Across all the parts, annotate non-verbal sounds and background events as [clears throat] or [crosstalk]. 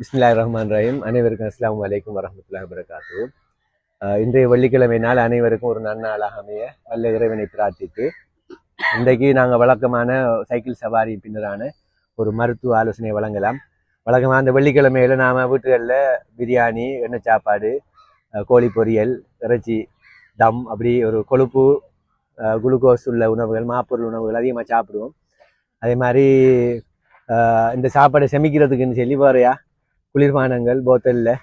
இஸ்மிலாய் ரஹ்மான் ரஹீம் அனைவருக்கும் அஸ்லாம் வலைக்கம் வரமத்துல்லா வரகாத்து இன்றைய வெள்ளிக்கிழமை நாள் அனைவருக்கும் ஒரு நன்னாளாக அமைய வல்ல இறைவனை பிரார்த்தித்து இன்றைக்கு நாங்கள் வழக்கமான சைக்கிள் சவாரி பின்னரான ஒரு மருத்துவ ஆலோசனை வழங்கலாம். வழக்கமாக அந்த வெள்ளிக்கிழமையில நாம் வீட்டுகளில் பிரியாணி எண்ணெய் சாப்பாடு கோழி பொரியல் இறைச்சி தம் அப்படி ஒரு கொழுப்பு குளுக்கோஸ் உள்ள உணவுகள் மாப்பொருள் உணவுகள் அதிகமாக சாப்பிடுவோம். அதே மாதிரி இந்த சாப்பாடை செமிக்கிறதுக்குன்னு சொல்லி வேறையா குளிர்பானங்கள் போத்தலில்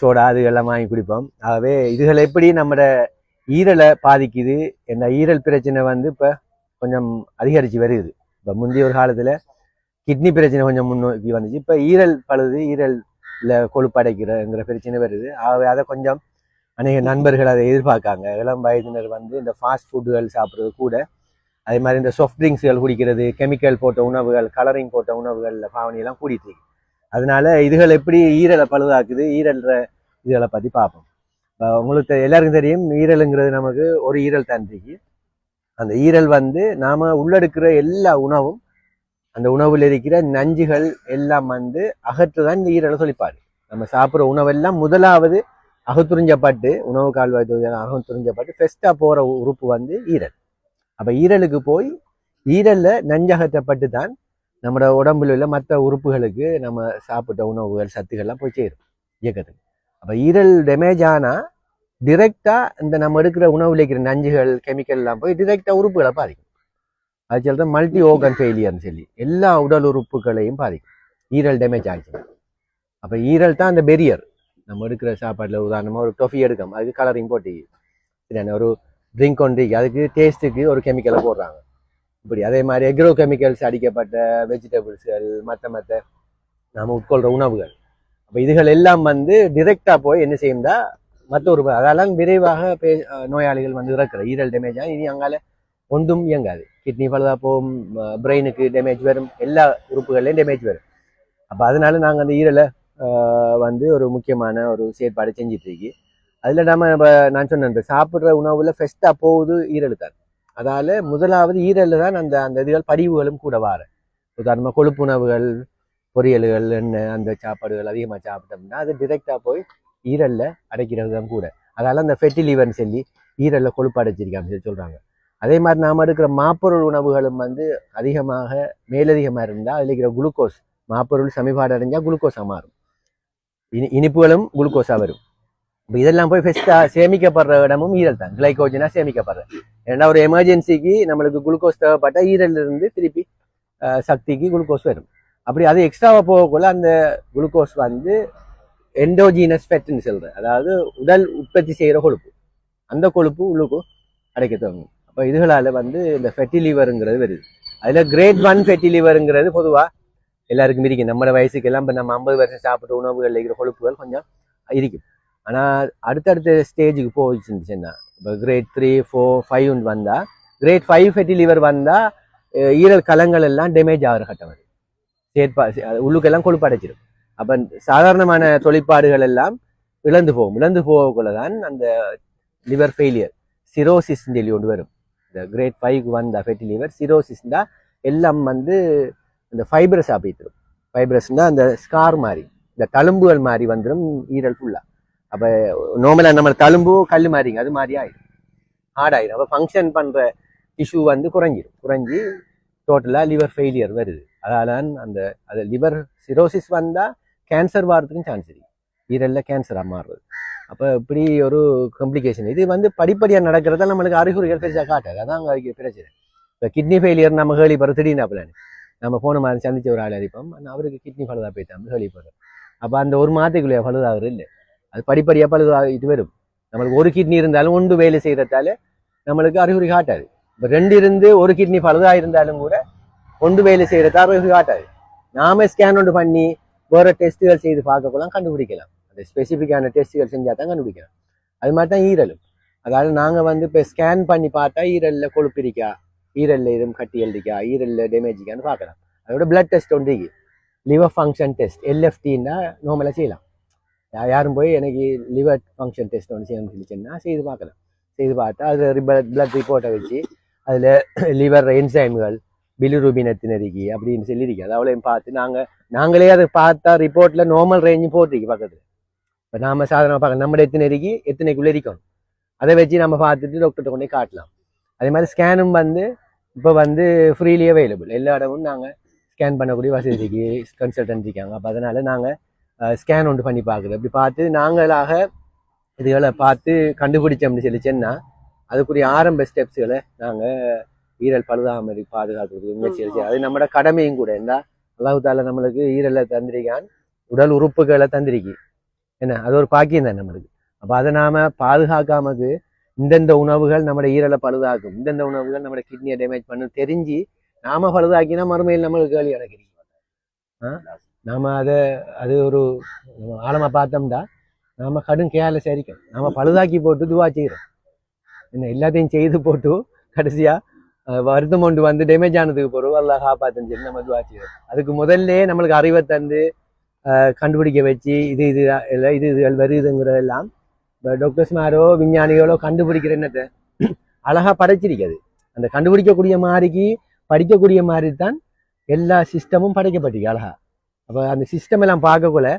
சோடா அதுகள்லாம் வாங்கி குடிப்போம். ஆகவே இதுகள் எப்படி நம்மளோட ஈரலை பாதிக்குது இந்த ஈரல் பிரச்சனை வந்து இப்போ கொஞ்சம் அதிகரித்து வருது. இப்போ முந்தைய ஒரு காலத்தில் கிட்னி பிரச்சனை கொஞ்சம் முன்னோக்கி வந்துச்சு. இப்போ ஈரல் பழுது ஈரலில் கொழுப்படைக்கிறங்கிற பிரச்சனை வருது. ஆகவே அதை கொஞ்சம் அநேக நண்பர்கள் அதை எதிர்பார்க்காங்க. இளம் வயதினர் வந்து இந்த ஃபாஸ்ட் ஃபுட்டுகள் சாப்பிட்றது கூட அதே மாதிரி இந்த சாஃப்ட் ட்ரிங்க்ஸ்கள் குடிக்கிறது கெமிக்கல் போட்ட உணவுகள் கலரிங் போட்ட உணவுகளில் பாவனையெல்லாம் கூடிட்டு இருக்கு. அதனால இதுகள் எப்படி ஈரலை பழுதாக்குது ஈரல்ற இதுகளை பற்றி பார்ப்போம். இப்போ உங்களுக்கு எல்லாருக்கும் தெரியும் ஈரலுங்கிறது நமக்கு ஒரு ஈரல் தன்றிக்கு அந்த ஈரல் வந்து நாம் உள்ளெடுக்கிற எல்லா உணவும் அந்த உணவில் இருக்கிற நஞ்சுகள் எல்லாம் வந்து அகற்றுதான் இந்த ஈரலை சொல்லிப்பாரு. நம்ம சாப்பிட்ற உணவெல்லாம் முதலாவது அகத்துறிஞ்சப்பட்டு உணவு கால்வாய் தொகுதியெல்லாம் அகத்துறிஞ்சப்பட்டு ஃபெஸ்ட்டாக போகிற உறுப்பு வந்து ஈரல். அப்போ ஈரலுக்கு போய் ஈரல்ல நஞ்சகற்றப்பட்டு தான் நம்மளோட உடம்புல உள்ள மற்ற உறுப்புகளுக்கு நம்ம சாப்பிட்ட உணவுகள் சத்துக்கள்லாம் போய் சேரும் இயக்கத்துக்கு. அப்போ ஈரல் டேமேஜ் ஆனால் டிரெக்டாக இந்த நம்ம எடுக்கிற உணவுல இருக்கிற நஞ்சுகள் கெமிக்கல் எல்லாம் போய் டிரெக்டாக உறுப்புகளை பாதிக்கும். அது சொல்றது மல்டி ஓர்கன் ஃபெயிலியர்னு சொல்லி எல்லா உடல் உறுப்புகளையும் பாதிக்கும். ஈரல் டேமேஜ் ஆயிடுச்சு அப்போ ஈரல் தான் அந்த பெரியர் நம்ம எடுக்கிற சாப்பாட்டில் உதாரணமாக ஒரு டொஃபி எடுக்கணும் அதுக்கு கலரிங் போட்டு சரியான ஒரு ட்ரிங்க் ஒன்று அதுக்கு டேஸ்ட்டுக்கு ஒரு கெமிக்கலை போடுறாங்க. இப்படி அதே மாதிரி எக்ரோ கெமிக்கல்ஸ் அடிக்கப்பட்ட வெஜிடபிள்ஸ்கள் மற்ற மற்ற நாம் உட்கொள்கிற உணவுகள். அப்போ இதுகள் எல்லாம் வந்து டிரெக்டாக போய் என்ன செய்யும்டா மற்ற ஒரு அதெல்லாம் விரைவாக பே நோயாளிகள் வந்து இறக்குற. ஈரல் டேமேஜ் ஆகும் இனி அங்கால ஒன்றும் இயங்காது. கிட்னி பழுதாக போகும் பிரெயினுக்கு டேமேஜ் வரும் எல்லா உறுப்புகள்லையும் டேமேஜ் வரும். அப்போ அதனால நாங்கள் அந்த ஈரலை வந்து ஒரு முக்கியமான ஒரு செயற்பாடு செஞ்சிட்டுருக்கு அதில் நம்ம நம்ம நான் சொன்னேன் இந்த சாப்பிட்ற உணவில் ஃபெஸ்ட்டாக போகுது ஈரல் தான் முதலாவது ஈரலில் தான் அந்த அந்த இதுகள் படிவுகளும் கூட வார உதாரணமாக கொழுப்பு உணவுகள் பொரியல்கள் எண்ணெய் அந்த சாப்பாடுகள் அதிகமாக சாப்பிட்டோம்னா அது டிரெக்டாக போய் ஈரலில் அடைக்கிறது தான் கூட. அதால் அந்த ஃபெட்டி சொல்லி ஈரலில் கொழுப்பு அடைச்சிருக்காங்க சொல்லி சொல்கிறாங்க அதே மாதிரி நாம் எடுக்கிற மாப்பொருள் உணவுகளும் வந்து அதிகமாக மேலதிகமாக இருந்தால் அதில் இருக்கிற குளுக்கோஸ் மாப்பொருள் சமிபாடு அடைஞ்சால் குளுக்கோஸாக மாறும். இனி இனிப்புகளும் குளுக்கோஸாக வரும். இப்போ இதெல்லாம் போய் ஃபெஸ்ட்டாக சேமிக்கப்படுற இடமும் ஈரல் தான். கிளைக்கோஜனாக சேமிக்கப்படுற. ஏன்னா ஒரு எமர்ஜென்சிக்கு நம்மளுக்கு குளுக்கோஸ் தேவைப்பட்ட ஈரல் இருந்து திருப்பி சக்திக்கு குளுக்கோஸ் வரும். அப்படி அது எக்ஸ்ட்ராவாக போகக்குள்ள அந்த குளுக்கோஸ் வந்து எண்டோஜீனஸ் ஃபெட்னு சொல்கிறேன் அதாவது உடல் உற்பத்தி செய்கிற கொழுப்பு. அந்த கொழுப்பு உள்ளுக்கும் அடைக்க தொடங்கும். அப்போ இதுகளால் வந்து இந்த ஃபெட்டி லிவருங்கிறது வருது. அதில் கிரேட் ஒன் ஃபெட்டி லிவருங்கிறது பொதுவாக எல்லாருக்கும் இருக்கும். நம்ம வயசுக்கெல்லாம் இப்போ நம்ம ஐம்பது வருஷம் சாப்பிட்ட உணவுகள் இருக்கிற கொழுப்புகள் கொஞ்சம் இருக்கும். ஆனால் அடுத்தடுத்த ஸ்டேஜுக்கு போயிடுச்சுன்னா இப்போ கிரேட் த்ரீ ஃபோர் ஃபைவ் வந்தால் கிரேட் ஃபைவ் ஃபெட்டி லிவர் வந்தால் ஈரல் கலங்கள் எல்லாம் டேமேஜ் ஆகிற கட்டம் அது. சேர்ப்பா அது உள்ளுக்கெல்லாம் கொழுப்பு அடைச்சிடும் அப்போ சாதாரணமான தொழிற்பாடுகள் எல்லாம் இழந்து போகும். இழந்து போகக்குள்ள தான் அந்த லிவர் ஃபெயிலியர் சிரோசிஸ் சொல்லி ஒன்று வரும். இந்த கிரேட் ஃபைவ்க்கு வந்த ஃபெட்டி லிவர் சிரோசிஸ் தான் எல்லாம் வந்து இந்த ஃபைப்ரஸ் ஆப்பித்துரும் ஃபைப்ரஸ்னால் அந்த ஸ்கார் மாதிரி இந்த தழும்புகள் மாதிரி வந்துடும் ஈரல் ஃபுல்லாக அப்போ நார்மலாக நம்ம தழும்பு கல் மாறிங்க அது மாதிரி ஆயிடும் ஹார்ட் அப்போ ஃபங்க்ஷன் பண்ணுற டிஷ்யூ வந்து குறைஞ்சிடும் குறைஞ்சி டோட்டலாக லிவர் ஃபெயிலியர் வருது. அதால அந்த அது லிவர் சிரோசிஸ் வந்தால் கேன்சர் வர்றதுக்கும் சான்ஸ் இருக்குது ஈரலில் கேன்சராக மாறுறது. அப்போ இப்படி ஒரு காம்ப்ளிகேஷன் இது வந்து படிப்படியாக நடக்கிறதா நம்மளுக்கு அறிகுறிகள் பெருசாக காட்டாது. அதான் அங்கே பிரச்சனை. இப்போ கிட்னி ஃபெயிலியர் நம்ம கேள்விப்படுற திடீர்னு அப்பலான்னு நம்ம போன மாதிரி சந்திச்ச ஒரு ஆள் அறிப்போம். அவருக்கு கிட்னி பழுதா போயிட்டாங்க கேள்விப்படுறோம் அப்போ அந்த ஒரு மாதத்துக்குள்ளே பழுதாகிறது இல்லை. அது படிப்படியாக பழுதாகிட்டு வரும். நம்மளுக்கு ஒரு கிட்னி இருந்தாலும் ஒன்று வேலை செய்கிறதால நம்மளுக்கு அறிகுறி காட்டாது. இப்போ ரெண்டு இருந்து ஒரு கிட்னி பழுதாக இருந்தாலும் கூட ஒன்று வேலை செய்கிறதால் அறிகுறி காட்டாது. நாம ஸ்கேன் ஒன்று பண்ணி வேறு டெஸ்ட்டுகள் செய்து பார்க்கலாம் கண்டுபிடிக்கலாம். அந்த ஸ்பெசிஃபிக்கான டெஸ்ட்டுகள் செஞ்சால் தான் கண்டுபிடிக்கலாம். அது மாதிரி தான் ஈரலும். அதாவது நாங்கள் வந்து இப்போ ஸ்கேன் பண்ணி பார்த்தா ஈரலில் கொழுப்பு இருக்கா ஈரலில் எதுவும் கட்டி எழுதிக்கா ஈரலில் டேமேஜ் இருக்கான்னு பார்க்கலாம். அதோட பிளட் டெஸ்ட் ஒன்று லிவர் ஃபங்க்ஷன் டெஸ்ட் எல்எஃப்டின்னா நார்மலாக செய்யலாம். யாரும் போய் எனக்கு லிவர் ஃபங்க்ஷன் டெஸ்ட் ஒன்று செய்யணும்னு சொல்லி செய்து பார்க்கலாம். செய்து பார்த்தா அதில் பிளட் ரிப்போர்ட்டை வச்சு அதில் லிவர் என்சைம்கள் பிலுரூபினத்தினருக்கு அப்படின்னு சொல்லியிருக்கு. அது அவளையும் பார்த்து நாங்கள் நாங்களே அதை பார்த்தா ரிப்போர்ட்டில் நார்மல் ரேஞ்சும் போட்டிருக்கு பக்கத்தில். இப்போ நாம் சாதாரணமாக பார்க்க நம்மளை எத்தனை இருக்கி எத்தனைக்குள்ளே இருக்கணும். அதை வச்சு நம்ம பார்த்துட்டு டாக்டர்கிட்ட கொண்டு காட்டலாம். அதே மாதிரி ஸ்கேனும் வந்து இப்போ வந்து ஃப்ரீலி அவைலபிள் எல்லா இடமும் நாங்கள் ஸ்கேன் பண்ணக்கூடிய வசதி இருக்கு. கன்சல்டன்ட் இருக்காங்க. அப்போ அதனால் நாங்கள் ஸ்கேன் ஒன்று பண்ணி பார்க்குறோம் அப்படி பார்த்து நாங்களாக இதுகளை பார்த்து கண்டுபிடிச்சோம்னு சொல்லி சொன்னால் அதுக்குரிய ஆரம்ப ஸ்டெப்ஸுகளை நாங்கள் ஈரல் பழுதாமல் பாதுகாக்கிறதுக்கு முயற்சி அது நம்மளோட கடமையும் கூட. என்ன அல்லாஹு தாலா நம்மளுக்கு ஈரலை தந்திரிக்கான். உடல் உறுப்புகளை தந்திரிக்கி. என்ன அது ஒரு பாக்கியம் தான் நம்மளுக்கு. அப்போ அதை நாம பாதுகாக்காமக்கு இந்தந்த உணவுகள் நம்மளோட ஈரலை பழுதாக்கும். இந்தந்த உணவுகள் நம்மளோட கிட்னியை டேமேஜ் பண்ணும். தெரிஞ்சு நாம பழுதாக்கினா மறுமையில் நம்மளுக்கு கேள்வி எனக்கு ஆ? நாம் அதை அது ஒரு நம்ம ஆழமா பார்த்தோம்டா நாம் கடும் கேல சரிக்கும். நாம் பழுதாக்கி போட்டு துவா செய்கிறோம் என்ன எல்லாத்தையும் செய்து போட்டு கடைசியா வருத்தம் கொண்டு வந்து டேமேஜ் ஆனதுக்கு பிறகு அல்லாஹ் காப்பாத்துன்னு சொல்லி நம்ம துவா செய்கிறோம் அதுக்கு முதல்ல நம்மளுக்கு அறிவை தந்து கண்டுபிடிக்க வச்சு இது இது இல்லை இது இதுகள் வருதுங்கிறதெல்லாம் இப்போ டாக்டர்ஸ்மாரோ விஞ்ஞானிகளோ கண்டுபிடிக்கிற என்னத்தை? அழகா படைச்சிருக்காது அந்த கண்டுபிடிக்கக்கூடிய மாதிரிக்கு படிக்கக்கூடிய மாதிரி தான் எல்லா சிஸ்டமும் படைக்கப்பட்டிருக்கு அழகா. அப்போ அந்த சிஸ்டம் எல்லாம் பார்க்கக்குள்ள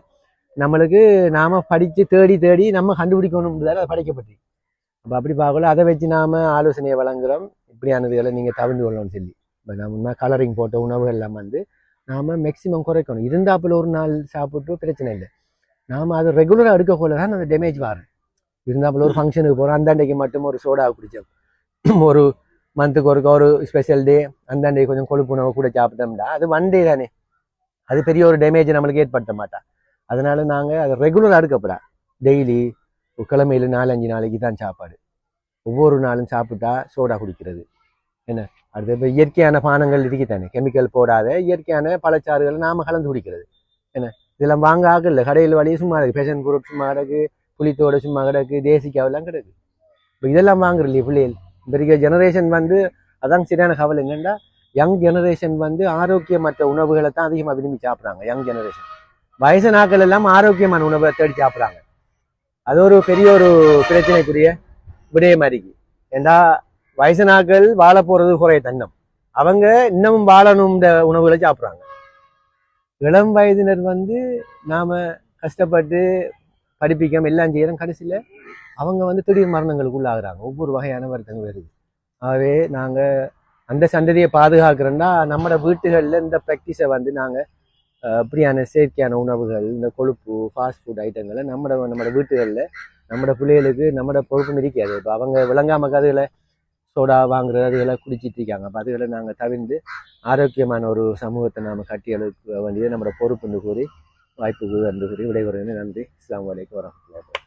நம்மளுக்கு நாம் படித்து தேடி தேடி நம்ம கண்டுபிடிக்கணும்ன்றதால அதை படைக்கப்பட்டு அப்போ அப்படி பார்க்கல அதை வச்சு நாம் ஆலோசனையை வழங்குறோம். இப்படியானதுகளை நீங்கள் தவிர்த்து கொள்ளணும்னு சொல்லி. இப்போ நம்ம கலரிங் போட்ட உணவுகள் எல்லாம் வந்து நாம் மேக்சிமம் குறைக்கணும். இருந்தாப்புல ஒரு நாள் சாப்பிட்டு பிரச்சனை இல்லை. நாம் அதை ரெகுலராக எடுக்கக்குள்ள தான் அந்த டேமேஜ் வரும். இருந்தாப்பில் ஒரு ஃபங்க்ஷனுக்கு போகிறோம் அந்தாண்டைக்கு மட்டும் ஒரு சோடா குடித்தோம் [clears throat] ஒரு மந்த்துக்கு ஒரு ஒரு ஸ்பெஷல் டே அந்தாண்டைக்கு கொஞ்சம் கொழுப்பு உணவு கூட சாப்பிட்டோம்டா. அது ஒன் டே தானே. அது பெரிய ஒரு டேமேஜ் நம்மளுக்கு ஏற்படுத்த மாட்டா. அதனால நாங்கள் அதை ரெகுலராக எடுக்கப்படா டெய்லி கிழமையில நாலஞ்சு நாளைக்கு தான் சாப்பாடு. ஒவ்வொரு நாளும் சாப்பிட்டா சோடா குடிக்கிறது. என்ன? அடுத்து இப்போ இயற்கையான பானங்கள் இருக்குதானே? கெமிக்கல் போடாத இயற்கையான பழச்சாறுகளை நாம் கலந்து குடிக்கிறது. என்ன? இதெல்லாம் வாங்க ஆகல கடையில் வழியே சும்மா இருக்குது ஃபேஷன் குரூப் சும்மா கிடக்கு. புளித்தோட சும்மா கிடக்கு. தேசிக்காவெல்லாம் கிடக்கு. இப்போ இதெல்லாம் வாங்குறலையே பிள்ளைகள். பெரிய ஜெனரேஷன் வந்து அதான் சரியான கவலை. என்னென்னா யங் ஜெனரேஷன் வந்து ஆரோக்கியமற்ற உணவுகளை தான் அதிகமாக விரும்பி சாப்பிட்றாங்க. யங் ஜெனரேஷன் வயசு நாட்கள் எல்லாம் ஆரோக்கியமான உணவை தேடி சாப்பிட்றாங்க. அது ஒரு பெரிய ஒரு பிரச்சனைக்குரிய விடயம் மாதிரிக்கு ஏண்டா வயசு நாட்கள் வாழ போறது குறைய தன்னம். அவங்க இன்னமும் வாழணும்ன்ற உணவுகளை சாப்பிட்றாங்க. இளம் வயதினர் வந்து நாம கஷ்டப்பட்டு படிப்பிக்காமல் எல்லாம் செய்கிறோம் கடைசியில் அவங்க வந்து திடீர் மரணங்களுக்கு உள்ளாகிறாங்க ஒவ்வொரு வகையான வருத்தங்கள் வருது. ஆகவே நாங்கள் அந்த சந்ததியை பாதுகாக்கிறோன்னா நம்மளோட வீட்டுகளில் இந்த ப்ராக்டிஸை வந்து நாங்கள் அப்படியான செயற்கையான உணவுகள் இந்த கொழுப்பு ஃபாஸ்ட் ஃபுட் ஐட்டங்களை நம்மட நம்மளோட வீட்டுகளில் நம்மளோட பிள்ளைகளுக்கு நம்மளோட பொறுப்பும் இருக்காது. இப்போ அவங்க விளங்காம கதைகளை சோடா வாங்குறது அதுகளை குடிச்சிட்டு இருக்காங்க. அப்போ அதுகளை நாங்கள் தவிர்ந்து ஆரோக்கியமான ஒரு சமூகத்தை நாம் கட்டி எழுப்ப வேண்டியது நம்மளோட பொறுப்புன்னு கூறி வாய்ப்புக்கு என்று கூறி விடைபெறுவது நன்றி. அஸ்ஸலாமு வலைக்கு வரமத்துல்லாஹி